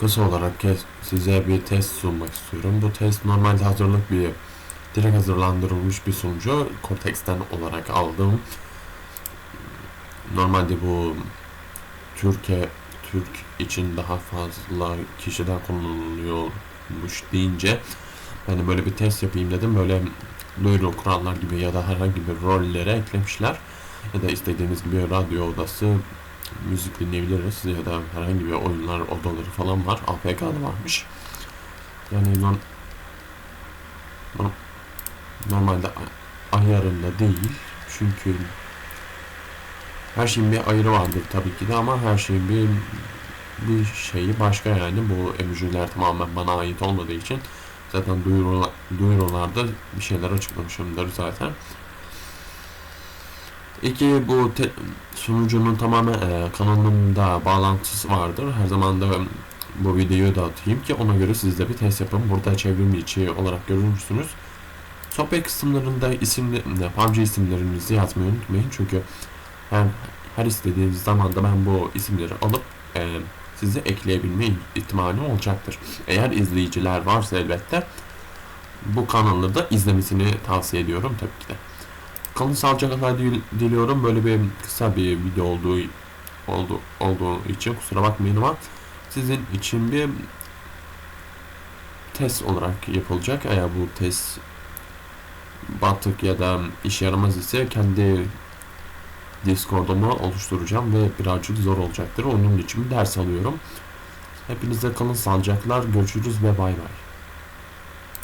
Kısa olarak size bir test sunmak istiyorum. Bu test normalde hazırlık bir direkt hazırlandırılmış bir sunucu. Cortex'ten olarak aldım. Normalde bu Türkiye Türk için daha fazla kişiden kullanılıyormuş deyince ben de böyle bir test yapayım dedim. Böyle duyuru kurallar gibi ya da herhangi bir rollere eklemişler. Ya da istediğiniz gibi radyo odası müzik dinleyebiliriz ya da herhangi bir oyunlar odaları falan var. APK'da varmış. Yani non, non- normalde ayarında değil. Çünkü her şeyin bir ayarı vardır tabii ki de ama her şeyin bir bir şeyi başka yani. Bu emojiler tamamen bana ait olmadığı için zaten duyurula, duyurularda bir şeyler açıklamışımdır zaten. İki bu te- sunucunun tamamen e, kanalımda bağlantısı vardır. Her zaman da bu videoyu da atayım ki ona göre siz de bir test yapın. Burada çevrim içi olarak görürsünüz. Sohbet kısımlarında isimli, PUBG isimlerinizi yazmayı unutmayın. Çünkü her, her istediğiniz zaman da ben bu isimleri alıp e, sizi ekleyebilme ihtimali olacaktır. Eğer izleyiciler varsa elbette bu kanalı da izlemesini tavsiye ediyorum tabii ki de. Kalın sağlıcakla dil- diliyorum. Böyle bir kısa bir video olduğu oldu, olduğu için kusura bakmayın ama sizin için bir test olarak yapılacak. Eğer bu test batık ya da işe yaramaz ise kendi Discord'umu oluşturacağım ve birazcık zor olacaktır. Onun için ders alıyorum. Hepinize kalın sağlıcaklar. Görüşürüz ve bay bay.